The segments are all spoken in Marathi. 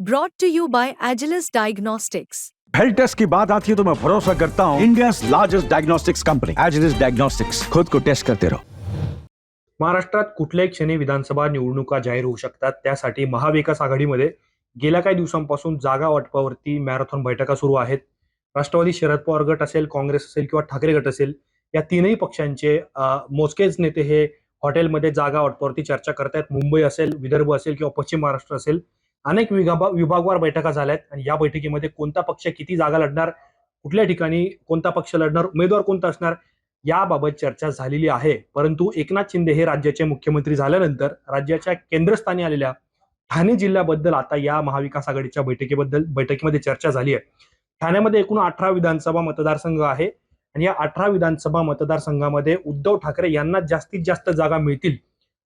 brought to you by Agilus Diagnostics. Health test की बात आती है तो मैं भरोसा करता हूँ India largest diagnostics company Agilus diagnostics खुद को टेस्ट करते रहो महाराष्ट्रात कुठल्याही क्षणी विधानसभा निवडणुका जाहीर होऊ शकतात. त्यासाठी महाविकास आघाडीमध्ये गेल्या काही दिवसांपासून जागा वाटपावरती मॅरेथॉन बैठका सुरू आहेत. राष्ट्रवादी शरद पवार गट असेल काँग्रेस असेल किंवा ठाकरे गट असेल या तीनही पक्षांचे मोजकेच नेते हे हॉटेलमध्ये जागा वाटपावरती चर्चा करतायत. मुंबई असेल विदर्भ असेल किंवा पश्चिम महाराष्ट्र असेल अनेक विभाग विभागवार बैठका झाल्यात आणि या बैठकीमध्ये कोणता पक्ष किती जागा लढणार कुठल्या ठिकाणी कोणता पक्ष लढणार उमेदवार कोणता असणार याबाबत चर्चा झालेली आहे. परंतु एकनाथ शिंदे हे राज्याचे मुख्यमंत्री झाल्यानंतर राज्याच्या केंद्रस्थानी आलेल्या ठाणे जिल्ह्याबद्दल आता या महाविकास आघाडीच्या बैठकीबद्दल बैठकीमध्ये चर्चा झाली आहे. ठाण्यामध्ये एकूण अठरा विधानसभा मतदारसंघ आहे आणि या अठरा विधानसभा मतदारसंघामध्ये उद्धव ठाकरे यांना जास्तीत जास्त जागा मिळतील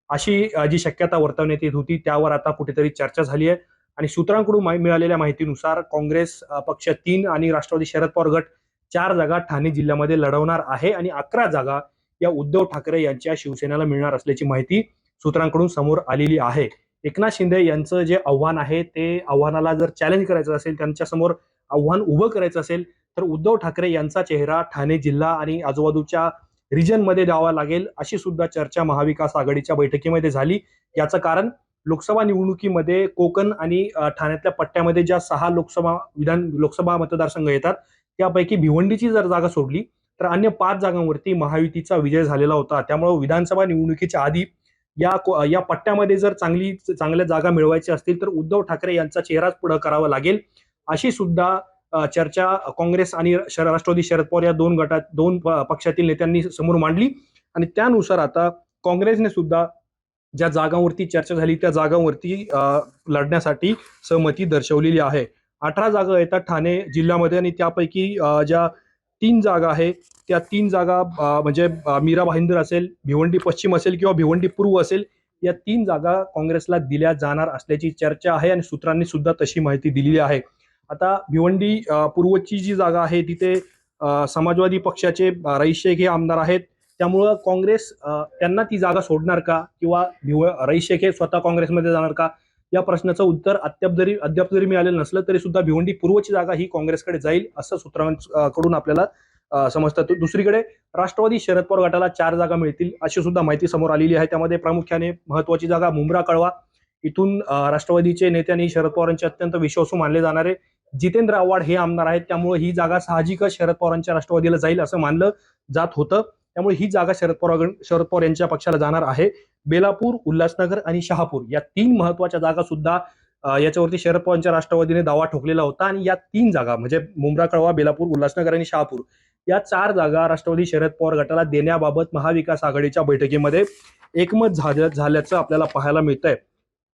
अशी जी शक्यता वर्तवण्यात येत होती त्यावर आता कुठेतरी चर्चा झाली आहे. आणि सूत्रांकडून मिळालेल्या माहितीनुसार काँग्रेस पक्ष तीन आणि राष्ट्रवादी शरद पवार गट चार जागा ठाणे जिल्ह्यामध्ये लढवणार आहे आणि अकरा जागा या उद्धव ठाकरे यांच्या शिवसेनेला मिळणार असल्याची माहिती सूत्रांकडून समोर आलेली आहे. एकनाथ शिंदे यांचं जे आव्हान आहे ते आव्हानाला जर चॅलेंज करायचं असेल त्यांच्यासमोर आव्हान उभं करायचं असेल तर उद्धव ठाकरे यांचा चेहरा ठाणे जिल्हा आणि आजूबाजूच्या रिजनमध्ये द्यावा लागेल अशी सुद्धा चर्चा महाविकास आघाडीच्या बैठकीमध्ये झाली. याचं कारण लोकसभा निवडणुकीमध्ये कोकण आणि ठाण्यातल्या पट्ट्यामध्ये ज्या सहा लोकसभा विधान लोकसभा मतदारसंघ येतात त्यापैकी भिवंडीची जर जागा सोडली तर अन्य पाच जागांवरती महायुतीचा विजय झालेला होता. त्यामुळे विधानसभा निवडणुकीच्या आधी या या पट्ट्यामध्ये जर चांगली चांगल्या जागा मिळवायच्या असतील तर उद्धव ठाकरे यांचा चेहराच पुढे करावा लागेल. अशी सुद्धा चर्चा काँग्रेस आणि शर- राष्ट्रवादी शरद पवार या दोन गटात दोन प- पक्षातील नेत्यांनी समोर मांडली. आणि त्यानुसार आता काँग्रेसने सुद्धा ज्या जागांवरती चर्चा झाली त्या जागांवरती लढण्यासाठी सहमती दर्शवलेली आहे. अठरा जागा येतात ठाणे जिल्ह्यामध्ये आणि त्यापैकी ज्या तीन जागा आहे त्या तीन जागा म्हणजे मीरा भाईंदर असेल भिवंडी पश्चिम असेल किंवा भिवंडी पूर्व असेल या तीन जागा काँग्रेसला दिल्या जाणार असल्याची चर्चा आहे आणि सूत्रांनी सुद्धा तशी माहिती दिलेली आहे. आता भिवंडी पूर्वची जी जागा आहे तिथे समाजवादी पक्षाचे रईस शेख हे आमदार आहेत. त्यामुळं काँग्रेस त्यांना ती जागा सोडणार का? किंवा भिव रईस शेख हे स्वतः काँग्रेसमध्ये जाणार का? या प्रश्नाचं उत्तर अद्याप जरी अद्याप जरी मिळालेलं नसलं तरी सुद्धा भिवंडी पूर्वची जागा ही काँग्रेसकडे जाईल असं सूत्रांकडून आपल्याला समजतात समजतं. दुसरीकडे राष्ट्रवादी शरद पवार गटाला चार जागा मिळतील अशी सुद्धा माहिती समोर आलेली आहे. त्यामध्ये प्रामुख्याने महत्वाची जागा मुंब्रा कळवा. इथून राष्ट्रवादीचे नेते आणि शरद पवारांचे अत्यंत विश्वासू मानले जाणारे जितेंद्र आव्हाड हे आमदार आहेत. त्यामुळे ही जागा साहजिकच शरद पवारांच्या राष्ट्रवादीला जाईल असं मानलं जात होतं. त्यामुळे ही जागा शरद पवार शरद पवार यांच्या पक्षाला जाणार आहे. बेलापूर उल्हासनगर आणि शहापूर या तीन महत्त्वाच्या जागा सुद्धा याच्यावरती शरद पवारांच्या राष्ट्रवादीने दावा ठोकलेला होता. आणि या तीन जागा म्हणजे मुंब्रा कळवा बेलापूर उल्हासनगर आणि शहापूर या चार जागा राष्ट्रवादी शरद पवार गटाला देण्याबाबत महाविकास आघाडीच्या बैठकीमध्ये एकमत झाल्याचं आपल्याला पाहायला मिळतंय.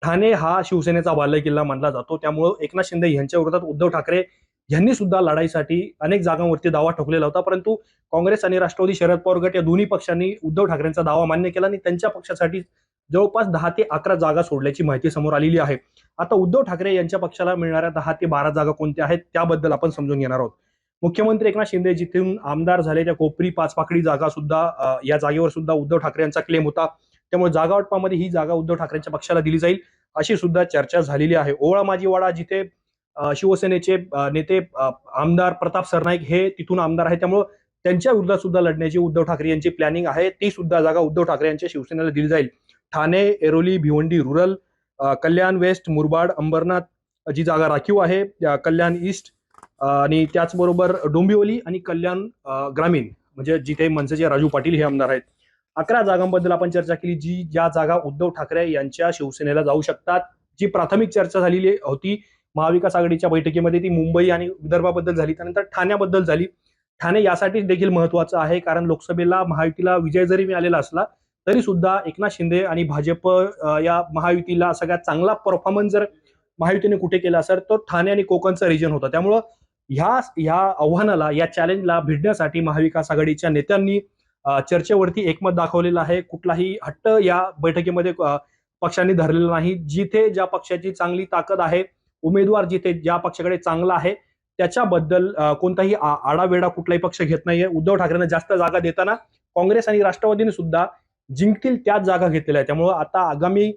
ठाणे हा शिवसेनेचा बालेकिल्ला मानला जातो. त्यामुळं एकनाथ शिंदे यांच्या विरोधात उद्धव ठाकरे यांनी सुद्धा लढाईसाठी अनेक जागांवरती दावा ठोकलेला होता. परंतु काँग्रेस आणि राष्ट्रवादी शरद पवार गट या दोन्ही पक्षांनी उद्धव ठाकरेंचा दावा मान्य केला आणि त्यांच्या पक्षासाठी जवळपास दहा ते अकरा जागा सोडल्याची माहिती समोर आलेली आहे. आता उद्धव ठाकरे यांच्या पक्षाला मिळणाऱ्या दहा ते बारा जागा कोणत्या आहेत त्याबद्दल आपण समजून घेणार आहोत. मुख्यमंत्री एकनाथ शिंदे जिथून आमदार झाले त्या कोपरी पाचपाकडी जागा सुद्धा या जागेवर सुद्धा उद्धव ठाकरे यांचा क्लेम होता. त्यामुळे जागा वाटपामध्ये ही जागा उद्धव ठाकरेंच्या पक्षाला दिली जाईल अशी सुद्धा चर्चा झालेली आहे. ओळा माजीवाडा जिथे शिवसेनेचे नेते आमदार प्रताप सरनाईक हे तिथून आमदार आहेत त्यामुळं त्यांच्या विरोधात सुद्धा लढण्याची उद्धव ठाकरे यांची प्लॅनिंग आहे. ती सुद्धा जागा उद्धव ठाकरे यांच्या शिवसेनेला दिली जाईल. ठाणे एरोली भिवंडी रुरल कल्याण वेस्ट मुरबाड अंबरनाथ जी जागा राखीव आहे कल्याण ईस्ट आणि त्याचबरोबर डोंबिवली आणि कल्याण ग्रामीण म्हणजे जिथे मनसेचे राजू पाटील हे आमदार आहेत. अकरा जागांबद्दल आपण चर्चा केली जी ज्या जागा उद्धव ठाकरे यांच्या शिवसेनेला जाऊ शकतात. जी प्राथमिक चर्चा झालेली होती महाविकास आघाडीच्या बैठकीमध्ये ती मुंबई आणि विदर्भाबद्दल झाली त्यानंतर ठाण्याबद्दल झाली. ठाणे यासाठी देखील महत्वाचं आहे कारण लोकसभेला महायुतीला विजय जरी मिळालेला असला तरी सुद्धा एकनाथ शिंदे आणि भाजप या महायुतीला सगळ्यात चांगला परफॉर्मन्स जर महायुतीने कुठे केला असेल तर ठाणे आणि कोकणचा रिजन होता. त्यामुळं ह्या ह्या आव्हानाला या चॅलेंजला भिडण्यासाठी महाविकास आघाडीच्या नेत्यांनी चर्चेवरती एकमत दाखवलेलं आहे. कुठलाही हट्ट या बैठकीमध्ये पक्षांनी धरलेला नाही. जिथे ज्या पक्षाची चांगली ताकद आहे उमेदवार जिथे ज्या पक्षाकडे चांगला आहे त्याच्याबद्दल कोणताही आ- आडावेडा कुठलाही पक्ष घेत नाहीये. उद्धव ठाकरेंना जास्त जागा देताना काँग्रेस आणि राष्ट्रवादीने सुद्धा जिंकतील त्याच जागा घेतलेल्या आहेत. त्यामुळे आता आगामी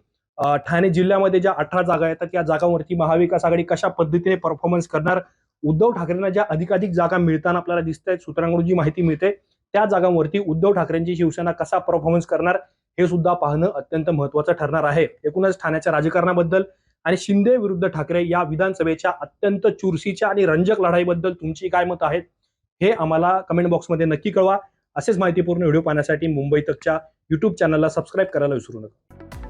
ठाणे जिल्ह्यामध्ये ज्या अठरा जागा येतात त्या जागांवरती महाविकास आघाडी कशा पद्धतीने परफॉर्मन्स करणार? उद्धव ठाकरेंना ज्या अधिकाधिक जागा मिळताना आपल्याला दिसत आहेत सूत्रांकडून जी माहिती मिळते त्या जागांवरती उद्धव ठाकरेंची शिवसेना कसा परफॉर्मन्स करणार हे सुद्धा पाहणं अत्यंत महत्वाचं ठरणार आहे. एकूणच ठाण्याच्या राजकारणाबद्दल आणि शिंदे विरुद्ध ठाकरे या विधानसभेच्या अत्यंत चुरशीच्या आणि रंजक लढाईबद्दल तुमची काय मत आहेत हे आम्हाला कमेंट बॉक्समध्ये नक्की कळवा. असेच माहितीपूर्ण व्हिडिओ पाहण्यासाठी मुंबई तकच्या युट्यूब चॅनलला सबस्क्राईब करायला विसरू नका.